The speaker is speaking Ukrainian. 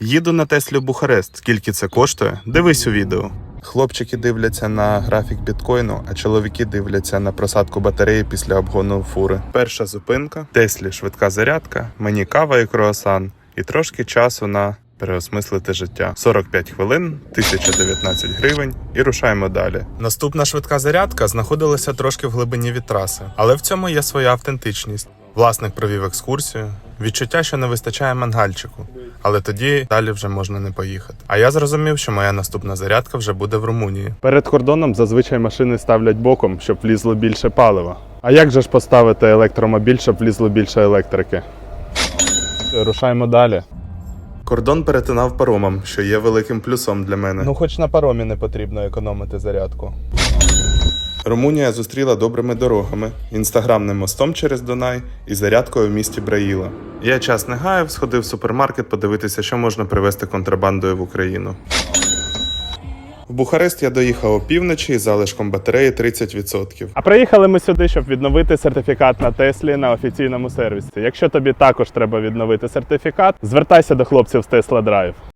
Їду на Теслі в Бухарест. Скільки це коштує? Дивись у відео. Хлопчики дивляться на графік біткоїну, а чоловіки дивляться на просадку батареї після обгону фури. Перша зупинка Теслі швидка зарядка, мені кава і круасан, і трошки часу на переосмислити життя. 45 хвилин, 1019 гривень і рушаємо далі. Наступна швидка зарядка знаходилася трошки в глибині від траси, але в цьому є своя автентичність. Власник провів екскурсію. Відчуття, що не вистачає мангальчику, але тоді далі вже можна не поїхати. А я зрозумів, що моя наступна зарядка вже буде в Румунії. Перед кордоном зазвичай машини ставлять боком, щоб влізло більше палива. А як же ж поставити електромобіль, щоб влізло більше електрики? Рушаємо далі. Кордон перетинав паромом, що є великим плюсом для мене. Ну, хоч на паромі не потрібно економити зарядку. Румунія зустріла добрими дорогами, інстаграмним мостом через Дунай і зарядкою в місті Браїла. Я час не гаяв, сходив в супермаркет подивитися, що можна привезти контрабандою в Україну. В Бухарест я доїхав опівночі із залишком батареї 30%. А приїхали ми сюди, щоб відновити сертифікат на Теслі на офіційному сервісі. Якщо тобі також треба відновити сертифікат, звертайся до хлопців з Tesla Drive.